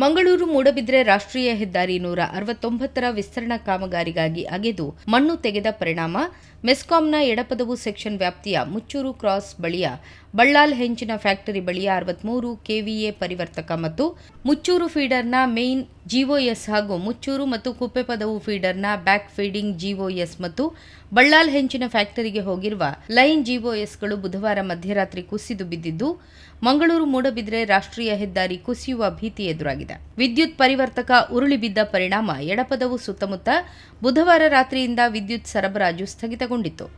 ಮಂಗಳೂರು ಮೂಡಬಿದ್ರೆ ರಾಷ್ಟ್ರೀಯ ಹೆದ್ದಾರಿ ನೂರ ಅರವತ್ತೊಂಬತ್ತರ ವಿಸ್ತರಣಾ ಕಾಮಗಾರಿಗಾಗಿ ಅಗೆದು ಮಣ್ಣು ತೆಗೆದ ಪರಿಣಾಮ, ಮೆಸ್ಕಾಂನ ಎಡಪದವು ಸೆಕ್ಷನ್ ವ್ಯಾಪ್ತಿಯ ಮುಚ್ಚೂರು ಕ್ರಾಸ್ ಬಳಿಯ ಬಳ್ಳಾಲ್ ಹೆಂಚಿನ ಫ್ಯಾಕ್ಟರಿ ಬಳಿಯ ಅರವತ್ಮೂರು ಕೆವಿಎ ಪರಿವರ್ತಕ ಮತ್ತು ಮುಚ್ಚೂರು ಫೀಡರ್ನ ಮೇನ್ ಜಿಒಎಸ್ ಹಾಗೂ ಮುಚ್ಚೂರು ಮತ್ತು ಕುಪ್ಪೆಪದವು ಫೀಡರ್ನ ಬ್ಯಾಕ್ ಫೀಡಿಂಗ್ ಜಿಒಎಸ್ ಮತ್ತು ಬಳ್ಳಾಲ್ ಹೆಂಚಿನ ಫ್ಯಾಕ್ಟರಿಗೆ ಹೋಗಿರುವ ಲೈನ್ ಜಿಒಎಸ್ಗಳು ಬುಧವಾರ ಮಧ್ಯರಾತ್ರಿ ಕುಸಿದು ಬಿದ್ದಿದ್ದು, ಮಂಗಳೂರು ಮೂಡಬಿದ್ರೆ ರಾಷ್ಟ್ರೀಯ ಹೆದ್ದಾರಿ ಕುಸಿಯುವ ಭೀತಿ ಎದುರಾಗಿದೆ. ವಿದ್ಯುತ್ ಪರಿವರ್ತಕ ಉರುಳಿ ಬಿದ್ದ ಪರಿಣಾಮ ಎಡಪದವು ಸುತ್ತಮುತ್ತ ಬುಧವಾರ ರಾತ್ರಿಯಿಂದ ವಿದ್ಯುತ್ ಸರಬರಾಜು ಸ್ಥಗಿತಗೊಂಡಿತ್ತು.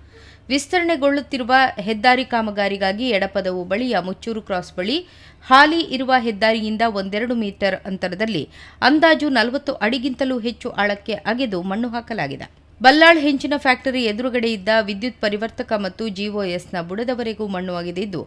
ವಿಸ್ತರಣೆಗೊಳ್ಳುತ್ತಿರುವ ಹೆದ್ದಾರಿ ಕಾಮಗಾರಿಗಾಗಿ ಎಡಪದವು ಬಳಿಯ ಮುಚ್ಚೂರು ಕ್ರಾಸ್ ಬಳಿ ಹಾಲಿ ಇರುವ ಹೆದ್ದಾರಿಯಿಂದ ಒಂದೆರಡು ಮೀಟರ್ ಅಂತರದಲ್ಲಿ ಅಂದಾಜು ನಲವತ್ತು ಅಡಿಗಿಂತಲೂ ಹೆಚ್ಚು ಆಳಕ್ಕೆ ಅಗೆದು ಮಣ್ಣು ಹಾಕಲಾಗಿದೆ. ಬಲ್ಲಾಳ್ ಹೆಂಚಿನ ಫ್ಯಾಕ್ಟರಿ ಎದುರುಗಡೆ ಇದ್ದ ವಿದ್ಯುತ್ ಪರಿವರ್ತಕ ಮತ್ತು ಜಿಒಎಸ್ನ ಬುಡದವರೆಗೂ ಮಣ್ಣು ಅಗೆದಿದ್ದು,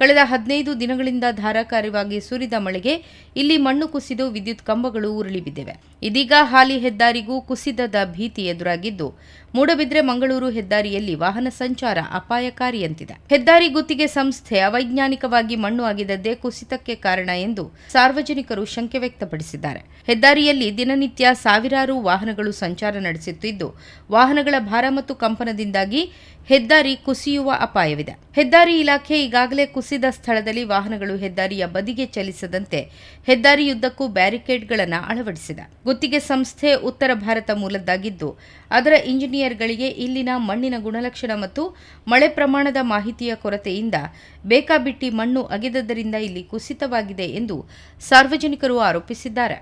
ಕಳೆದ ಹದಿನೈದು ದಿನಗಳಿಂದ ಧಾರಾಕಾರವಾಗಿ ಸುರಿದ ಮಳೆಗೆ ಇಲ್ಲಿ ಮಣ್ಣು ಕುಸಿದು ವಿದ್ಯುತ್ ಕಂಬಗಳು ಉರುಳಿ ಬಿದ್ದಿವೆ ಇದೀಗ ಹಾಲಿ ಹೆದ್ದಾರಿಗೂ ಕುಸಿದದ ಭೀತಿ ಎದುರಾಗಿದ್ದು, ಮೂಡಬಿದ್ರೆ ಮಂಗಳೂರು ಹೆದ್ದಾರಿಯಲ್ಲಿ ವಾಹನ ಸಂಚಾರ ಅಪಾಯಕಾರಿಯಂತಿದೆ. ಹೆದ್ದಾರಿ ಗುತ್ತಿಗೆ ಸಂಸ್ಥೆ ಅವೈಜ್ಞಾನಿಕವಾಗಿ ಮಣ್ಣು ಅಗೆದದ್ದೇ ಕುಸಿತಕ್ಕೆ ಕಾರಣ ಎಂದು ಸಾರ್ವಜನಿಕರು ಶಂಕೆ ವ್ಯಕ್ತಪಡಿಸಿದ್ದಾರೆ. ಹೆದ್ದಾರಿಯಲ್ಲಿ ದಿನನಿತ್ಯ ಸಾವಿರಾರು ವಾಹನಗಳು ಸಂಚಾರ ನಡೆಸುತ್ತಿದ್ದು ವಾಹನಗಳ ಭಾರ ಮತ್ತು ಕಂಪನದಿಂದಾಗಿ ಹೆದ್ದಾರಿ ಕುಸಿಯುವ ಅಪಾಯವಿದೆ. ಹೆದ್ದಾರಿ ಇಲಾಖೆ ಈಗಾಗಲೇ ಕುಸಿದ ಸ್ಥಳದಲ್ಲಿ ವಾಹನಗಳು ಹೆದ್ದಾರಿಯ ಬದಿಗೆ ಚಲಿಸದಂತೆ ಹೆದ್ದಾರಿಯುದ್ದಕ್ಕೂ ಬ್ಯಾರಿಕೇಡ್ಗಳನ್ನು ಅಳವಡಿಸಿದೆ. ಗುತ್ತಿಗೆ ಸಂಸ್ಥೆ ಉತ್ತರ ಭಾರತ ಮೂಲದ್ದಾಗಿದ್ದು, ಅದರ ಇಂಜಿನಿಯರ್ಗಳಿಗೆ ಇಲ್ಲಿನ ಮಣ್ಣಿನ ಗುಣಲಕ್ಷಣ ಮತ್ತು ಮಳೆ ಪ್ರಮಾಣದ ಮಾಹಿತಿಯ ಕೊರತೆಯಿಂದ ಬೇಕಾಬಿಟ್ಟಿ ಮಣ್ಣು ಅಗೆದದ್ದರಿಂದ ಇಲ್ಲಿ ಕುಸಿತವಾಗಿದೆ ಎಂದು ಸಾರ್ವಜನಿಕರು ಆರೋಪಿಸಿದ್ದಾರೆ.